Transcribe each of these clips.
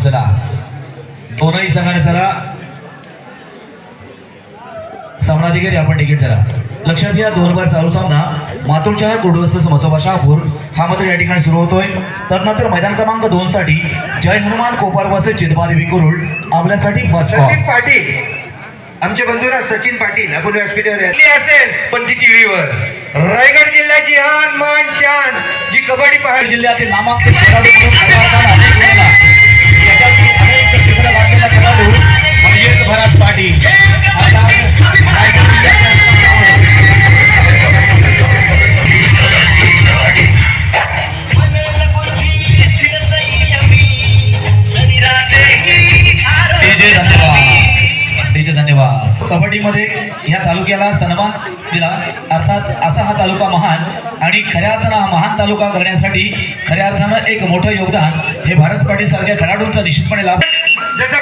चला. दोनही संघाने चला. सामनाधिकारी आपण देखील चला. लक्षात घ्या दोन बार चालू सामना. मातूरच्या समसोबा शहापूर. हा मात्र या ठिकाणी सुरू होतोय. तदनंतर मैदान क्रमांक दोन साठी जय हनुमान कोपार वसे कुरुळ आपल्यासाठी फर्स्ट सचिन पाटील. आमचे बंधुराज सचिन पाटील आपण व्यासपीठावर असेल पण ती टीव्हीवर. रायगड जिल्ह्याची हान मान शान जी कबड्डी पाहायला जिल्ह्यातील नामांकित शिखरं खेळाडू म्हणजेच भरात पाटील धन्यवाद. कबड्डीमध्ये या तालुक्याला सन्मान दिला. अर्थात असा हा तालुका महान आणि खऱ्या अर्थानं हा महान तालुका करण्यासाठी खऱ्या अर्थानं एक मोठं योगदान हे भारत पाटील सारख्या खेळाडूंचा निश्चितपणे लाभ जसं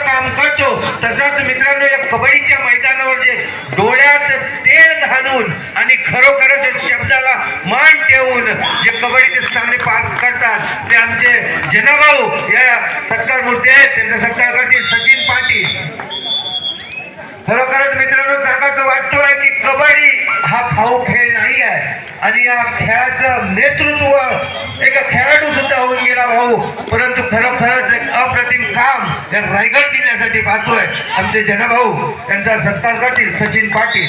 तसंच मित्रांनो या कबड्डीच्या मैदानावर जे डोळ्यात तेल घालून आणि खरोखरच शब्दाला मान ठेवून जे कबड्डीचे सामने पार करतात ते आमचे जनाभाऊ या सत्कार मूर्ती आहेत. त्यांचा सत्कार करतील सचिन पाटील. खरोखरच मित्रांनो सांगायचं वाटतोय की कबड्डी हा खाऊ खेळ नाही आहे. आणि या खेळाचं नेतृत्व एक खेळाडू सुद्धा होऊन गेला भाऊ. परंतु खरोखरच एक अप्रतिम काम या रायगड जिल्ह्यासाठी पाहतोय. आमचे जनभाऊ यांचा सत्कार करतील सचिन पाटील.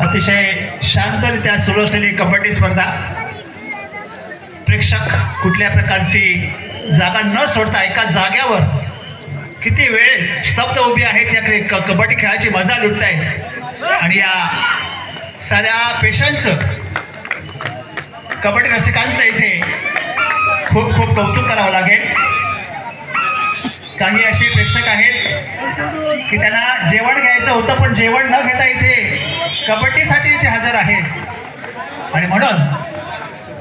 अतिशय शांतरित्या सुरू असलेली कबड्डी स्पर्धा. प्रेक्षक कुठल्या प्रकारची जागा न सोडता एका जाग्यावर किती वेळ स्तब्ध उभी आहेत याकडे क- कबड्डी खेळाची मजा लुटताय आणि या साऱ्या पेशांचं कबड्डी रसिकांचं इथे खूप खूप कौतुक करावं लागेल. काही असे प्रेक्षक आहेत की त्यांना जेवण घ्यायचं होतं पण जेवण न घेता इथे कबड्डीसाठी इथे हजर आहेत. आणि म्हणून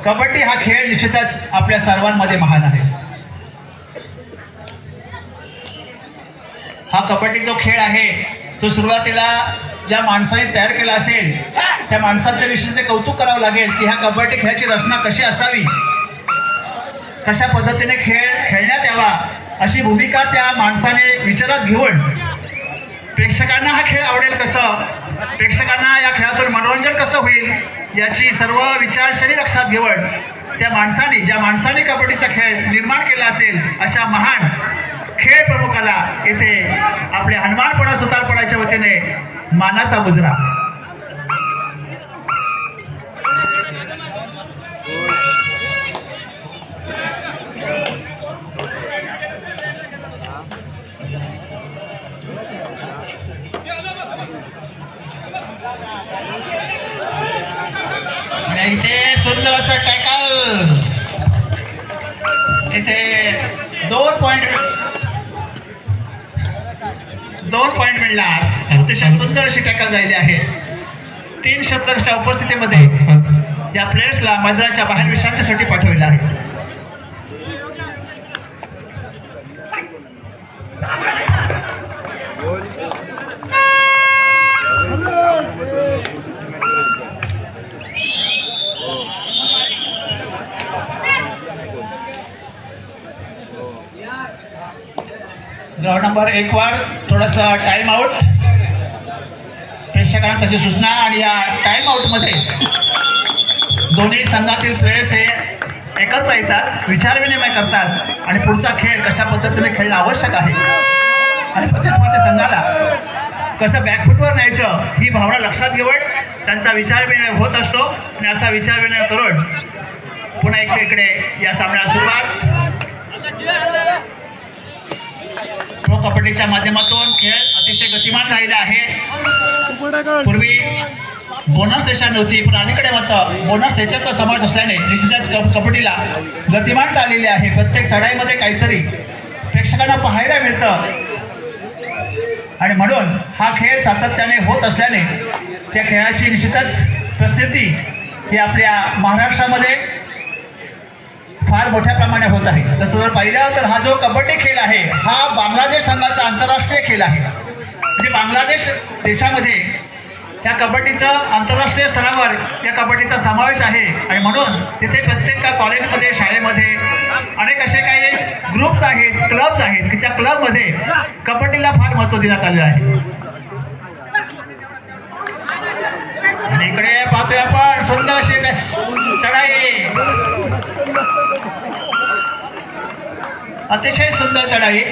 कबड्डी हा खेळ निश्चितच आपल्या सर्वांमध्ये महान आहे. हा कबड्डी जो खेळ आहे तो सुरुवातीला ज्या माणसाने तयार केला असेल त्या माणसाचं विशेष ते कौतुक करावं लागेल की ह्या कबड्डी खेळाची रचना कशी असावी? कशा पद्धतीने खेळ खेळण्यात यावा? अशी भूमिका त्या माणसाने विचारात घेऊन प्रेक्षकांना हा खेळ आवडेल कसं? प्रेक्षकांना या खेळातून मनोरंजन कसं होईल याची सर्व विचारशैली लक्षात घेऊन त्या माणसाने ज्या माणसाने कबड्डीचा खेळ निर्माण केला असेल अशा महान खेळ प्रमुखाला येथे आपल्या हनुमानपणा सुतारपणाच्या वतीने मानाचा मुजरा. इथे सुंदर असं टॅकल इथे दोन पॉइंट दोन पॉइंट मिळणार. अतिशय सुंदर अशी टॅकल झालेली आहे. तीन शतकच्या उपस्थितीमध्ये या प्लेयर्सला मैदानाच्या बाहेर विश्रांतीसाठी पाठवलेला आहे. ग्राउंड नंबर एक वर थोडंसं टाइम आउट प्रेक्षकांना तशी सूचना आणि या टाइम आउटमध्ये दोन्ही संघातील प्लेयर्स हे एकत्र येतात विचारविनिमय करतात आणि पुढचा खेळ कशा पद्धतीने खेळणं आवश्यक आहे? आणि प्रतिस्पर्धी संघाला कसं बॅकफुटवर न्यायचं ही भावना लक्षात घेऊन त्यांचा विचारविनिमय होत असतो आणि असा विचारविनिमय करून पुन्हा एक इकडे या सामन्याला सुरुवात. प्रो कबड्डीच्या माध्यमातून खेळ अतिशय गतिमान झालेला आहे. पूर्वी बोनस रेषा नव्हती पण अलीकडे मात्र बोनस रेषाचा समावेश असल्याने निश्चितच कबड्डीला गतिमान आलेली आहे. प्रत्येक चढाईमध्ये काहीतरी प्रेक्षकांना पाहायला मिळतं. आणि म्हणून हा खेळ सातत्याने होत असल्याने त्या खेळाची निश्चितच प्रसिद्धी ही आपल्या महाराष्ट्रामध्ये फार मोठ्या प्रमाणे होत आहे. तसं जर पाहिलं तर हा जो कबड्डी खेळ आहे हा बांगलादेश संघाचा आंतरराष्ट्रीय खेळ आहे. म्हणजे बांगलादेश देशामध्ये या कबड्डीचं आंतरराष्ट्रीय स्तरावर या कबड्डीचा समावेश आहे. आणि म्हणून तिथे प्रत्येक कॉलेजमध्ये शाळेमध्ये अनेक असे काही ग्रुप्स आहेत क्लब्स आहेत की त्या क्लबमध्ये कबड्डीला फार महत्त्व देण्यात आलेलं आहे. आणि इकडे पाहतोय आपण सुंदर अशी चढाई. अतिशय सुंदर चढाई.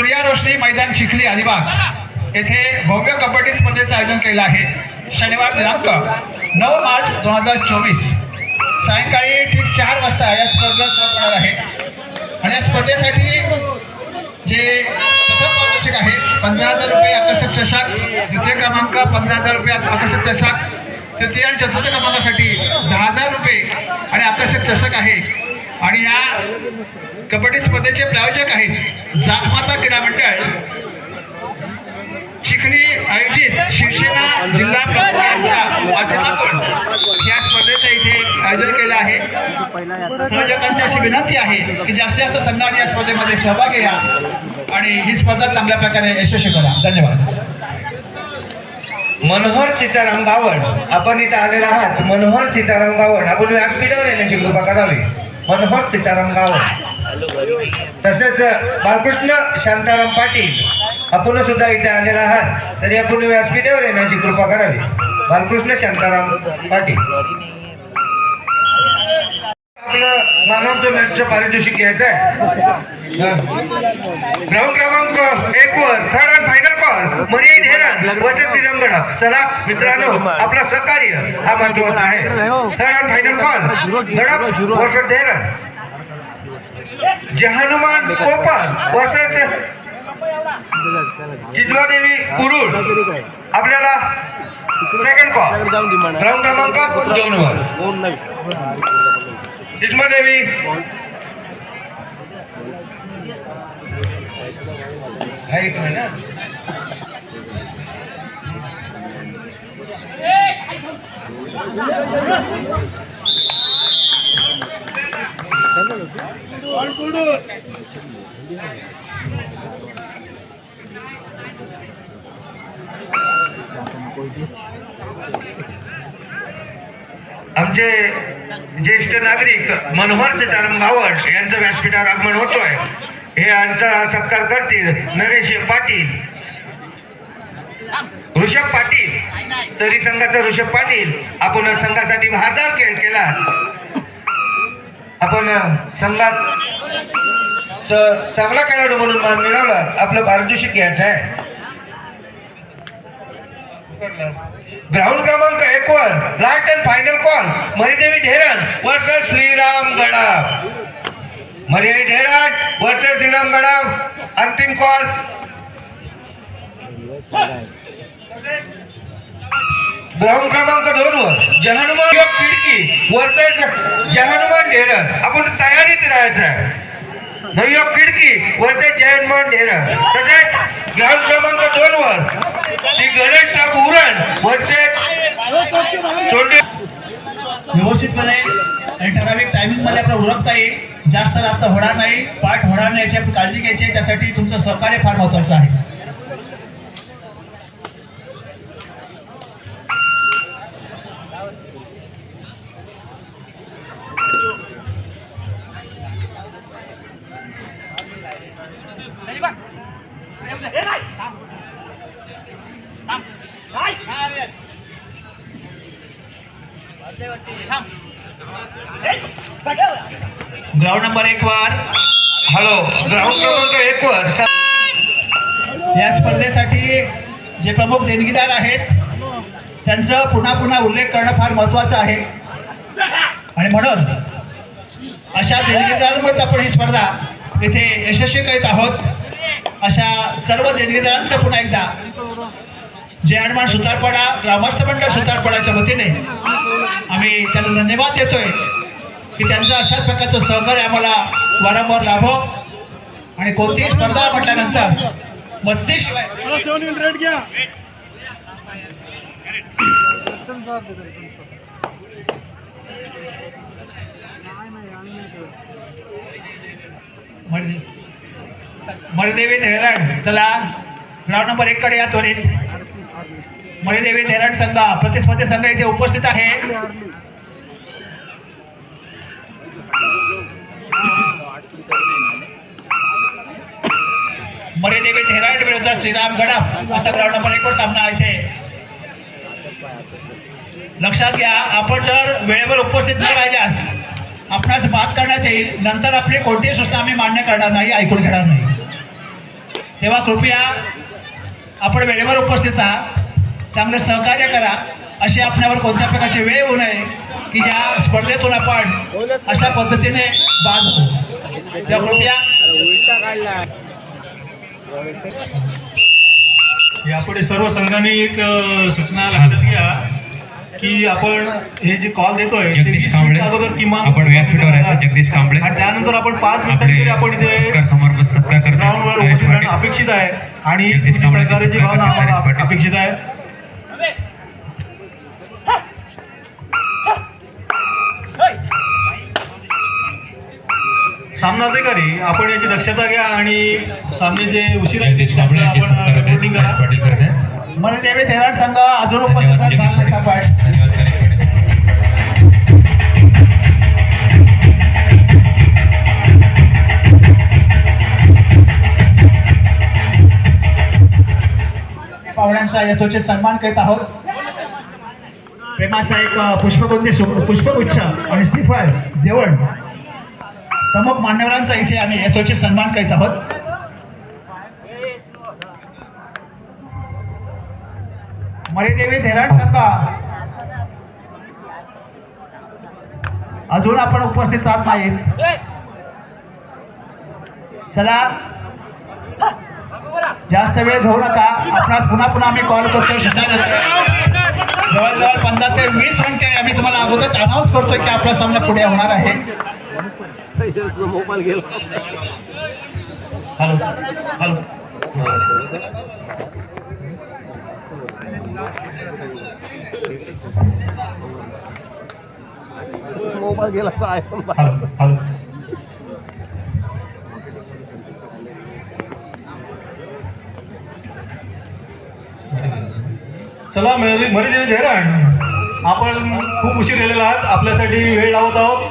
सूर्यारोशनी मैदान चिखली अलिबाग येथे भव्य कबड्डी स्पर्धेचं आयोजन केलं आहे. शनिवार दिनांक नऊ मार्च दोन हजार चोवीस. सायंकाळी ठीक चार वाजता या स्पर्धेला सुरुवात होणार आहे. आणि या स्पर्धेसाठी जे प्रथम पारितोषिक आहे पंधरा हजार रुपये आकर्षक चषक द्वितीय क्रमांक पंधरा हजार रुपये आकर्षक चषक तृतीय आणि चतुर्थ क्रमांकासाठी दहा हजार रुपये आणि आकर्षक चषक आहे. आणि या कबड्डी स्पर्धेचे प्रायोजक आहेत जातमाता क्रीडा मंडळ. शिकणी आयोजित शिवसेना जिल्हा प्रमुख यांच्या माध्यमातून या स्पर्धेचं इथे आयोजन केलं आहे. संयोजकांची अशी विनंती आहे की जास्तीत जास्त संघाने या स्पर्धेमध्ये सहभागी घ्या आणि ही स्पर्धा चांगल्या प्रकारे यशस्वी करा. धन्यवाद. मनोहर सीताराम गावड आपण इथं आलेला आहात. मनोहर सीताराम गावड आपण व्यासपीठावर येण्याची कृपा करावी. मनोहर सीताराम गावड तसेच बालकृष्ण शांताराम पाटील आपण सुद्धा इथे आलेला आहात. तरी आपण व्यासपीठावर येण्याची कृपा करावी. बालकृष्ण शांताराम पाटील. आपलं मानव तो मॅचचं पारितोषिक घ्यायचं आहे. ग्राउंड क्रमांक एक वर third and final call versus तिरंगणा चला मित्रांनो आपला सहकार्य हा महत्त्वाचा आहे. थर्ड अँड फायनल कॉल गडप वर्सेस धेरण जहानुमान कोपर वर्सेस जिजवादेवी कुरुड आपल्याला सेकंड कॉल ग्राउंड क्रमांक दोन वर. जिजमादेवी हा एक आहे ना? आमचे ज्येष्ठ नागरिक मनोहर सीताराम गावड यांचं व्यासपीठावर आगमन होतोय. हे यांचा सत्कार करतील नरेश पाटील. ऋषभ पाटील. सरी संघाचा ऋषभ पाटील. आपण संघासाठी बहादर खेळ केला. आपण संघात च- चांगला खेळाडू म्हणून मान मिळवला. आपलं पारितोषिक घ्यायचं आहे. ग्राउंड क्रमांक एक वर last and final call Maridevi Dheran versus Shriram Gadav. Maridevi Dheran versus Shriram Gadav. अंतिम कॉल ग्राउंड क्रमांक दोन वर जहानुमान खिडकी वर्सेस जहानुमान ढेरण आपण तयारीत राहायचं आहे नवयोग खिडकी वर्सेस जहानुमान ढेरण तसेच ग्राउंड क्रमांक दोन वर श्री गणेश टाकू उरण वरचे छोटे व्यवस्थितपणे आणि ठराविक टायमिंगमध्ये आपलं उरकता येईल. जास्त रात्र होणार नाही पाठ होणार नाही याची आपण काळजी घ्यायची आहे. त्यासाठी तुमचं सहकार्य फार महत्त्वाचं आहे. ग्राउंड नंबर एक वर. हॅलो ग्राउंड क्रमांक एक वर. या स्पर्धेसाठी जे प्रमुख देणगीदार आहेत त्यांचं पुन्हा पुन्हा उल्लेख करणं फार महत्त्वाचं आहे. आणि म्हणून अशा देणगीदारांवरच आपण ही स्पर्धा इथे यशस्वी करीत आहोत. अशा सर्व देणगीदारांचं पुन्हा एकदा जे अणमान सुतारपाडा ग्रामस्थ मंडळ सुतारपाडाच्या वतीने. आम्ही त्यांना धन्यवाद देतोय. की त्यांचं अशाच प्रकारचं सहकार्य आम्हाला वारंवार लाभो आणि कोणतीही स्पर्धा म्हटल्यानंतर. मळदे- मळदेवी धैरण चला ग्राउंड नंबर एक कडे या त्वरित. मळदेवी धैरण संघ प्रतिस्पर्धी संघ इथे उपस्थित आहे मरेदेवी हारली. विरुद्ध श्रीराम गडप असा ग्राउंड नंबर एक वर सामना इथे लक्षात घ्या आपण जर वेळेवर उपस्थित न राहिल्यास आपणास बाद करण्यात येईल नंतर आपली कोणतीही सूचना आम्ही मान्य करणार नाही ऐकून घेणार नाही तेव्हा कृपया आपण वेळेवर उपस्थित आहात चांगलं सहकार्य करा अशी आपल्यावर कोणत्या प्रकारची वेळ येऊ नये की ज्या स्पर्धेतून आपण अशा पद्धतीने बाद होऊ कृपया. यापुढे सर्व संघांनी एक सूचना लक्षात घ्या की आपण हे जे कॉल देतोय जगदीश 20 कांबळे. अगोदर किमान आपण व्यासपीठावर जगदीश कांबळे. आणि त्यानंतर आपण पाच मिनिटांनी आपण इथे सत्कार. अपेक्षित आहे. आणि सत्कार भावना आम्हाला. अपेक्षित आहे. सामनाधिकारी आपण याची दक्षता घ्या आणि सामने जे उशीर करा. धैरण संघ अजून उपस्थित. पाहुण्यांचा यथोचित सन्मान करीत आहोत. प्रेमाचा एक सु- पुष्पगुच्छ आणि श्रीफळ देवण. प्रमुख मान्यवरांचा इथे आम्ही यथोचित सन्मान करीत आहोत. मरीदेवी धैरण संघ अजून आपण उपस्थित राहत नाहीत. चला. जास्त वेळ घेऊ नका. आपणास पुन्हा पुन्हा आम्ही कॉल करतो सूचना जवळजवळ पंधरा ते वीस मिनिटे आम्ही तुम्हाला अगोदरच अनाऊन्स करतोय की आपला सामना पुढे होणार आहे. Hello hello. Hello hello. चला मरी मरीदेवी धैरण आपण खूप उशीर केलेला आहात. आपल्यासाठी वेळ लावत आहोत.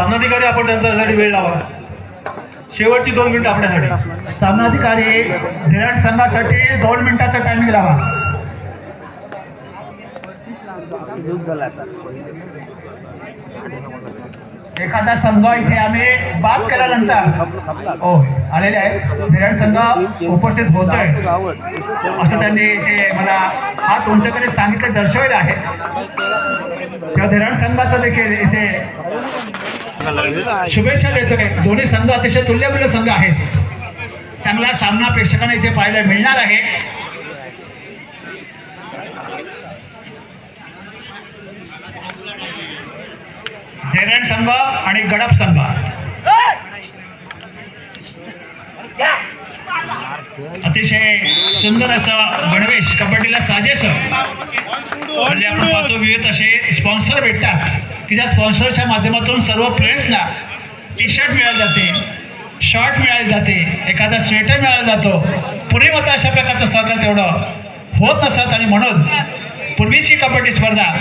सामनाधिकारी आपण त्यांच्यासाठी वेळ लावा. शेवटची दोन मिनिटं आपल्यासाठी. सामनाधिकारी विराट संघासाठी दोन मिनिटाचा टायमिंग लावा. एखादा संघ इथे आम्ही बाद केल्यानंतर हो आलेले आहेत. धैरण संघ उपस्थित होतोय. असं त्यांनी इथे मला हात तुमच्याकडे सांगितलं सांगितले दर्शवले आहे. तेव्हा धीरण संघाचं देखील इथे शुभेच्छा देतोय दोन्ही संघ अतिशय तुल्यबुल्य संघ आहेत चांगला सामना प्रेक्षकांना इथे पाहायला मिळणार आहे. धैरण संघ आणि गडप संघ. अतिशय सुंदर असं गणवेश कबड्डीला साजेस. म्हणजे आपण पाहतो विविध असे स्पॉन्सर भेटतात. की ज्या स्पॉन्सरच्या माध्यमातून सर्व प्लेयर्सला टी शर्ट मिळाले जाते शर्ट मिळाले जाते एखादा स्वेटर मिळाला जातो. पूर्वी मात्र अशा प्रकारचं स्पर्धा तेवढं होत नसत आणि म्हणून पूर्वीची कबड्डी स्पर्धा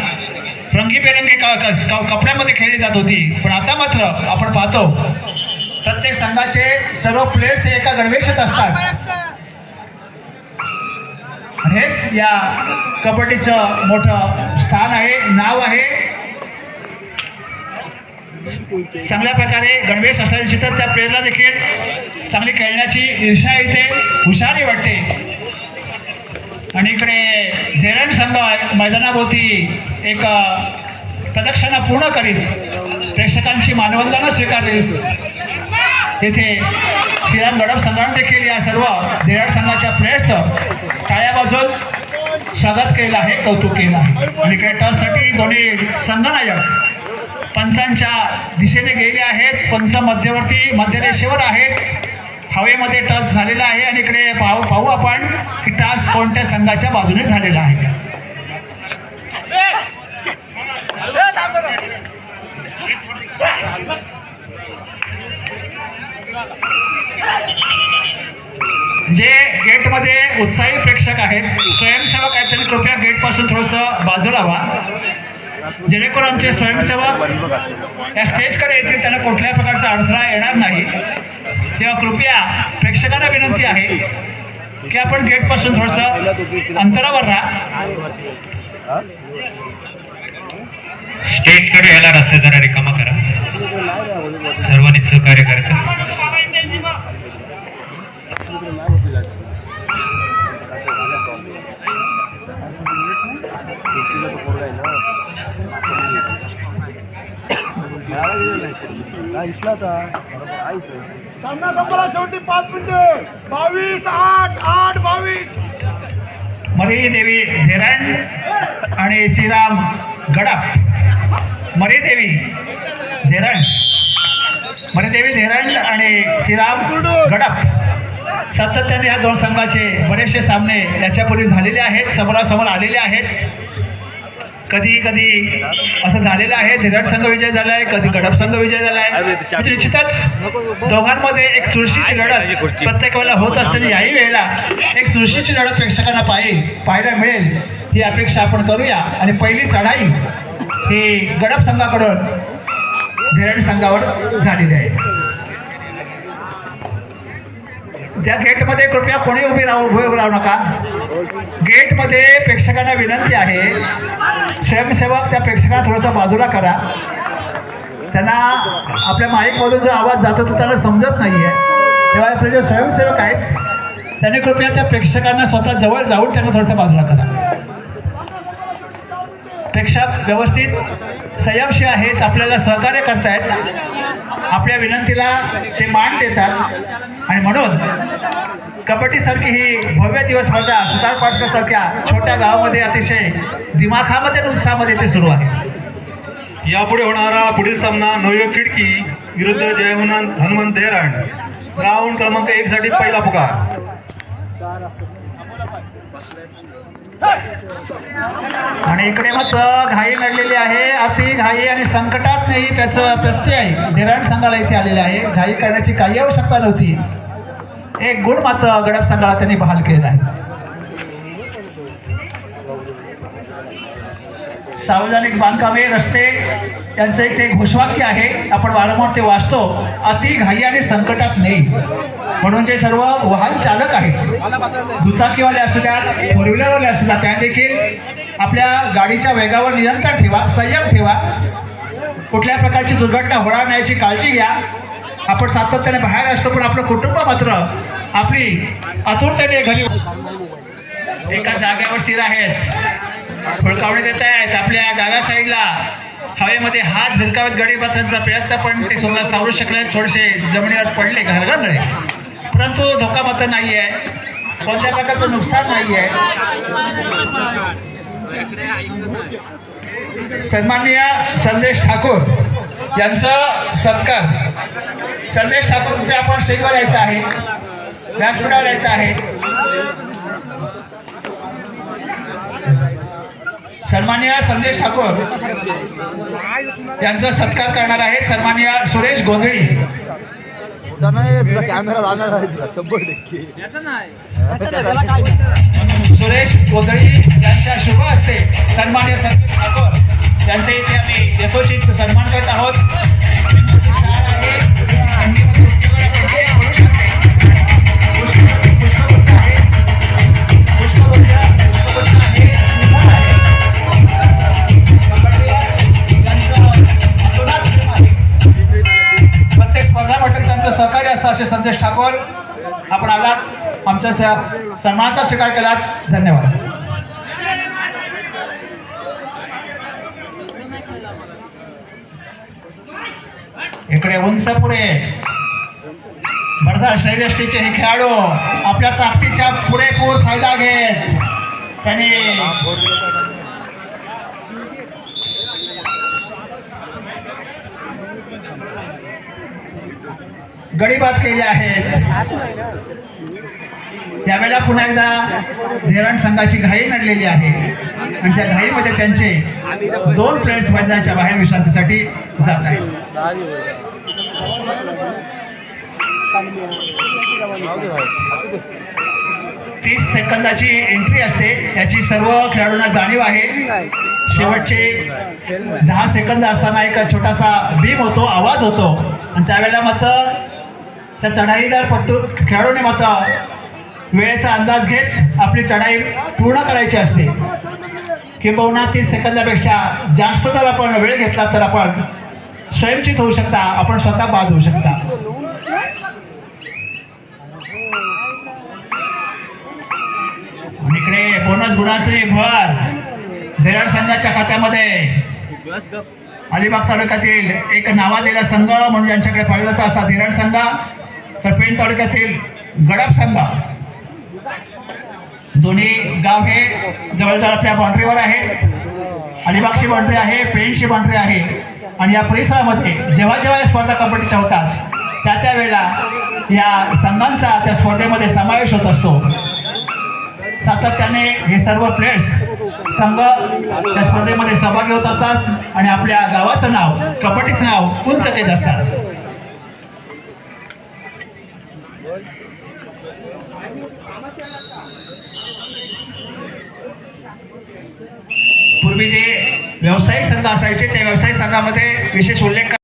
रंगीबेरंगी क- कपड्यामध्ये खेळली जात होती. पण आता मात्र आपण पाहतो प्रत्येक संघाचे सर्व प्लेयर्स हे एका गणवेशात असतात. हेच या कबड्डीचं मोठं स्थान आहे नाव आहे चांगल्या प्रकारे गणवेश असल्याने तर त्या प्रेरणा देखील चांगली खेळण्याची ईर्षा येते हुशारी वाटते. आणि इकडे धीरण संघ मैदानाभोवती एक प्रदक्षिणा पूर्ण करीत प्रेक्षकांची मानवंदना स्वीकारली. येथे श्रीराम गडप संघाने देखील या सर्व धीरण संघाच्या प्लेयर्सचं टाळ्या बाजून स्वागत केलं आहे कौतुक केलं आहे. आणि इकडे टॉससाठी दोन्ही संघनायक पंचांच्या दिशेने गेले आहेत. पंच मध्यवर्ती मध्यरेषेवर आहेत. हवेमध्ये टच झालेला आहे आणि इकडे पाहू पाहू आपण की टच कोणत्या संघाच्या बाजूने झालेला आहे. जे गेटमध्ये उत्साही प्रेक्षक आहेत स्वयंसेवक आहेत त्यांनी कृपया गेटपासून थोडंसं बाजूला व्हा. जेणेकरून आमचे स्वयंसेवक या स्टेजकडे येतील त्यांना कुठल्याही प्रकारचा अडथळा येणार नाही. तेव्हा कृपया प्रेक्षकांना विनंती आहे की आपण गेटपासून थोडंसं अंतरावर राहा. स्टेजकडे यायला रस्ते जरा रिकामा करा. सर्वांनी सहकार्य करायचं सामना संपला शेवटी पाच मिनिटे बावीस आठ आठ बावीस मरी देवी आणि श्रीराम गडप. मरी देवी धेरण मरी देवी आणि श्रीराम गडप. सातत्याने या दोन संघाचे बरेचसे सामने याच्यापूर्वी झालेले आहेत समोरासमोर आलेले आहेत. कधी कधी असं झालेलं आहे. धीरट संघ विजय झाला आहे कधी गडप संघ विजय झाला आहे म्हणजे निश्चितच दोघांमध्ये एक चुरशीची लढत प्रत्येक वेळेला होत असताना याही वेळेला एक चुरशीची लढत प्रेक्षकांना पाहिल पाहायला मिळेल. ही अपेक्षा आपण करूया. आणि पहिली चढाई ही गडप संघाकडून धीरट संघावर झालेली आहे. त्या गेटमध्ये कृपया कोणी उभी राहू उभे राहू नका. गेटमध्ये प्रेक्षकांना विनंती आहे. स्वयंसेवक त्या प्रेक्षकांना थोडंसं बाजूला करा. त्यांना आपल्या माईकमधून जो आवाज जातो तो त्यांना समजत नाही आहे तेव्हा आपले जे स्वयंसेवक आहेत. त्यांनी कृपया त्या प्रेक्षकांना स्वतः जवळ जाऊन त्यांना थोडंसं बाजूला करा. प्रेक्षक व्यवस्थित संयमशी आहेत आपल्याला सहकार्य करतायत. आपल्या विनंतीला ते मान देतात. आणि म्हणून कबड्डीसारखी ही भव्य दिवस स्पर्धा सुतार पाटकरसारख्या छोट्या गावामध्ये अतिशय दिमाखामध्ये आणि उत्साहामध्ये ते सुरू आहे. यापुढे होणारा पुढील सामना नवयुग खिडकी विरुद्ध जय हनुमान हनुमंत देहराण. राऊंड क्रमांक एक साठी पहिला पुकार. आणि इकडे मात्र घाई लढलेली आहे. अति घाई आणि संकटात नाही त्याचं प्रत्यय धीरण संघाला इथे आलेले आहे. घाई करण्याची काही आवश्यकता नव्हती. एक गुण मात्र गडप संघाला त्यांनी बहाल केलेला आहे. सार्वजनिक बांधकामे रस्ते त्यांचं एक ते घोषवाक्य आहे आपण वारंवार ते वाचतो अति घाई आणि संकटात नाही म्हणून जे सर्व वाहन चालक आहेत दुचाकीवाले असू द्या फोर व्हीलरवाले असू द्या त्या देखील आपल्या गाडीच्या वेगावर नियंत्रण ठेवा संयम ठेवा. कुठल्या प्रकारची दुर्घटना होणार नाही याची काळजी घ्या. आपण सातत्याने बाहेर असतो पण आपलं कुटुंब मात्र आपली आतुरतेने घरी एका जागेवर स्थिर आहेत. हुळकावणी देत आहेत आपल्या डाव्या साईडला. हवेमध्ये हात भिरकावत गाडी बांधण्याचा प्रयत्न पण ते सुद्धा सावरू शकले थोडेसे जमिनीवर पडले घरगरले परंतु धोका मात्र नाही आहे. कोणत्या प्रकारचं नुकसान नाही आहे. सन्माननीय संदेश ठाकूर यांचं सत्कार. संदेश ठाकूर कृपया आपण स्टेजवर यायचं आहे? व्यासपीठावर यायचं आहे. सन्मान्य संदेश ठाकूर. यांचा सत्कार करणार आहेत सन्मान्य सुरेश गोंधळी. सुरेश गोंधळी यांच्या शुभ असते सन्मान्य संदेश ठाकूर. त्यांचे इथे आम्ही यथोचित सन्मान करत आहोत. असे संदेश ठाकूर आपण आलात आमच्या सन्मानाचा स्वीकार केलात. धन्यवाद. इकडे उंचपुरे भरदार शैलष्टीचे हे खेळाडू आपल्या ताकदीचा पुरेपूर फायदा घेत त्यांनी गडीबाद केले आहेत. त्यावेळेला पुन्हा एकदा धेरण संघाची घाई नडलेली आहे. आणि त्या घाईमध्ये त्यांचे दोन प्लेयर्स मैदानाच्या बाहेर विश्रांतीसाठी जात आहेत. तीस सेकंदाची एंट्री असते. त्याची सर्व खेळाडूंना जाणीव आहे. शेवटचे दहा सेकंद असताना एक छोटासा बीम होतो आवाज होतो. आणि त्यावेळेला मात्र त्या चढाईदार पट्टू खेळाडूने मात्र वेळेचा अंदाज घेत आपली चढाई पूर्ण करायची असते. किंबहुना तीस सेकंदापेक्षा जास्त जर आपण वेळ घेतला तर आपण स्वयंचित होऊ शकता आपण स्वतः बाद होऊ शकता. आणि इकडे बोनस गुणाचे भर धीरण संघाच्या खात्यामध्ये. अलिबाग तालुक्यातील एक नावाजलेला संघ म्हणून ज्यांच्याकडे पाहिलं जातं असा धीरण संघ. तर पेण तालुक्यातील गडप संघ दोन्ही गाव हे जवळजवळ आपल्या बाउंड्रीवर आहेत अलिबागची बाउंड्री आहे पेणची बाउंड्री आहे. आणि या परिसरामध्ये जेव्हा जेव्हा या स्पर्धा कबड्डीच्या होतात त्या त्या वेळेला या संघांचा त्या स्पर्धेमध्ये समावेश होत असतो. सातत्याने हे सर्व प्लेयर्स संघ त्या स्पर्धेमध्ये सहभागी होत असतात आणि आपल्या गावाचं नाव कबड्डीचं नाव उंच घेत असतात. पूर्वी जे व्यावसायिक संघ असायचे त्या व्यावसायिक संघामध्ये विशेष उल्लेख